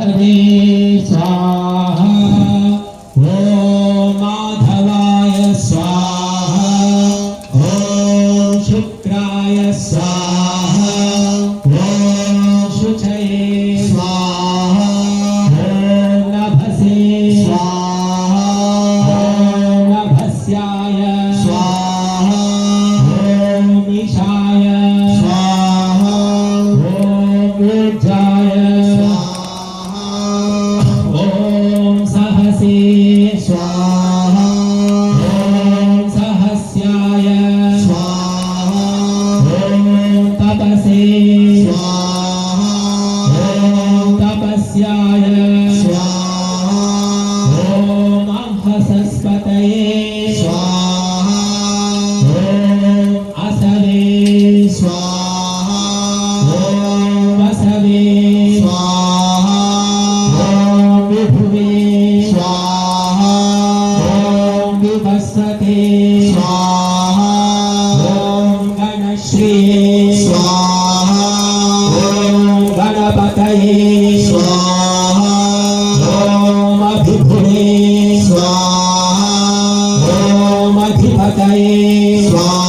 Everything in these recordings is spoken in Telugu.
Hare Ram. गणश्रिये स्वाहा ॐ गणपतये स्वाहा ॐ अभिभुवे स्वाहा ॐ अधिपतये स्वाहा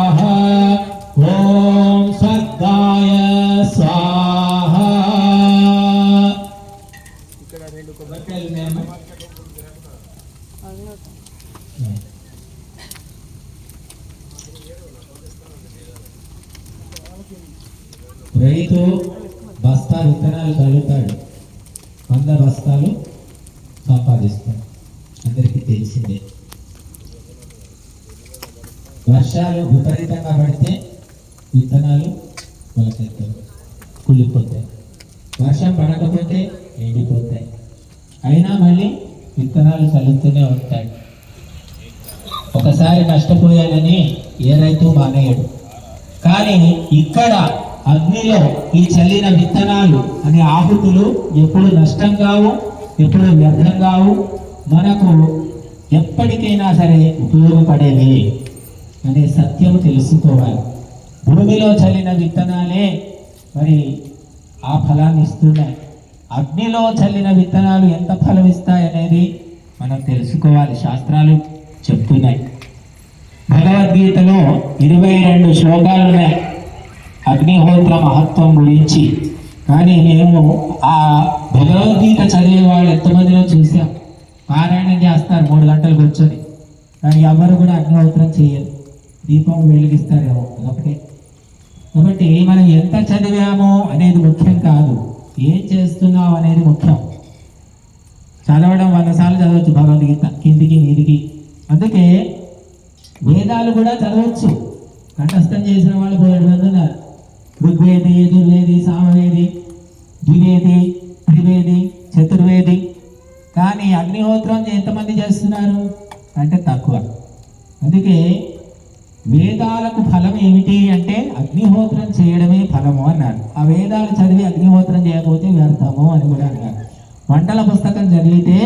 రైతు బస్తా విత్తనాలు చల్లుతాడు వంద బస్తాలు సంపాదిస్తాడు. అందరికీ తెలిసిందే. వర్షాలు విపరీతంగా పడితే విత్తనాలు మొలకెత్తాయి కుళ్ళిపోతాయి. వర్షం పడకపోతే ఎండిపోతాయి. అయినా మళ్ళీ విత్తనాలు చల్లుతూనే ఉంటాయి. ఒకసారి నష్టపోయాలని ఏ రైతు మానేయడు. కానీ ఇక్కడ అగ్నిలో ఈ చల్లిన విత్తనాలు అనే ఆహుతులు ఎప్పుడు నష్టం కావు ఎప్పుడు వ్యర్థం కావు మనకు ఎప్పటికైనా సరే ఉపయోగపడేవి అనే సత్యం తెలుసుకోవాలి. భూమిలో చల్లిన విత్తనాలే మరి ఆ ఫలాన్ని ఇస్తున్నాయి. అగ్నిలో చల్లిన విత్తనాలు ఎంత ఫలం అనేది మనం తెలుసుకోవాలి. శాస్త్రాలు చెప్తున్నాయి. భగవద్గీతలో ఇరవై రెండు శ్లోకాలు ఉన్నాయి. అగ్నిహోత్ర మహత్వం గురించి. కానీ మేము ఆ భగవద్గీత చదివే వాళ్ళు ఎంతమందిలో చూసాం. పారాయణం చేస్తారు మూడు గంటలు కూర్చొని. కానీ ఎవరు కూడా అగ్నిహోత్రం చేయరు. దీపం వెలిగిస్తారేమో ఒకటే. కాబట్టి మనం ఎంత చదివామో అనేది ముఖ్యం కాదు. ఏం చేస్తున్నావు అనేది ముఖ్యం. చదవడం వంద సార్లు చదవచ్చు భగవద్గీత. కిందికి మీదికి. అందుకే వేదాలు కూడా చదవచ్చు. కంఠస్థం చేసిన వాళ్ళు పోయేడు మంది ఉన్నారు. ఋగ్వేది యజుర్వేది సామవేది ద్వివేది త్రివేది చతుర్వేది. కానీ అగ్నిహోత్రం ఎంతమంది చేస్తున్నారు? అంటే తక్కువ. అందుకే వేదాలకు ఫలం ఏమిటి అంటే అగ్నిహోత్రం చేయడమే ఫలము అన్నారు ఆ వేదాలు చదివి అగ్నిహోత్రం చేయకపోతే వ్యర్థము అని కూడా అన్నారు వంటల పుస్తకం చదివితే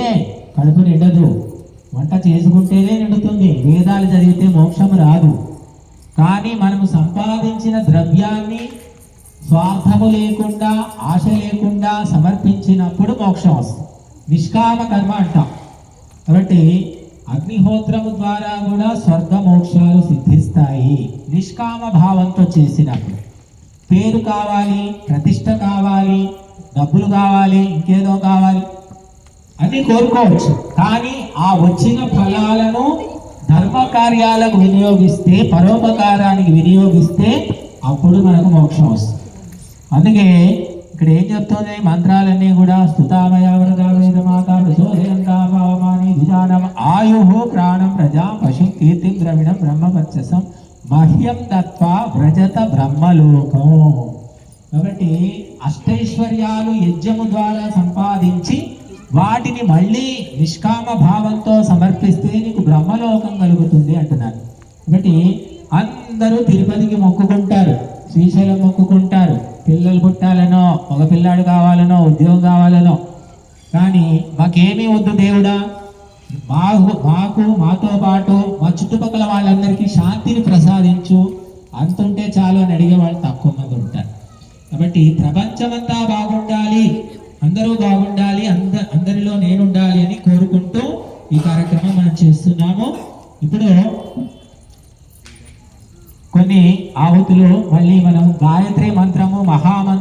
కడుపు నిండదు. వంట చేసుకుంటేనే నిండుతుంది. వేదాలు చదివితే మోక్షం రాదు. కానీ మనము సంపాదించిన ద్రవ్యాన్ని స్వార్థము లేకుండా ఆశ లేకుండా సమర్పించినప్పుడు మోక్షం వస్తుంది. నిష్కామ కర్మ అంటాం. కాబట్టి అగ్నిహోత్రము ద్వారా కూడా స్వర్గ మోక్షాలు సిద్ధిస్తాయి. నిష్కామ భావంతో చేసినప్పుడు పేరు కావాలి ప్రతిష్ట కావాలి డబ్బులు కావాలి ఇంకేదో కావాలి. అని కోరుకోవచ్చు. కానీ ఆ వచ్చిన ఫలాలను ధర్మ కార్యాలకు వినియోగిస్తే పరోపకారానికి వినియోగిస్తే అప్పుడు మనకు మోక్షం వస్తుంది. అందుకే ఇక్కడ ఏం చెప్తుంది? మంత్రాలన్నీ కూడా బ్రహ్మలోకం కాబట్టి అష్టైశ్వర్యాలు యజ్ఞము ద్వారా సంపాదించి వాటిని మళ్ళీ నిష్కామ భావంతో సమర్పిస్తే నీకు బ్రహ్మలోకం కలుగుతుంది అంటున్నారు కాబట్టి అందరూ తిరుపతికి మొక్కుకుంటారు శ్రీశైలం మొక్కుకుంటారు. పిల్లలు పుట్టాలనో ఒక పిల్లాడు కావాలనో ఉద్యోగం కావాలనో. కానీ మాకేమీ వద్దు దేవుడా. మాకు మాకు మాతో పాటు మా చుట్టుపక్కల వాళ్ళందరికీ శాంతిని ప్రసాదించు. అంతుంటే చాలు అని అడిగే వాళ్ళు తక్కువ మంది ఉంటారు. కాబట్టి ప్రపంచమంతా బాగుండాలి అందరూ బాగుండాలి అంద అందరిలో నేను ఉండాలి అని కోరుకుంటూ ఈ కార్యక్రమం మనం చేస్తున్నాము. ఇప్పుడు కొన్ని ఆహుతులు మళ్ళీ మనం గాయత్రి మంత్రము మహామంత్రం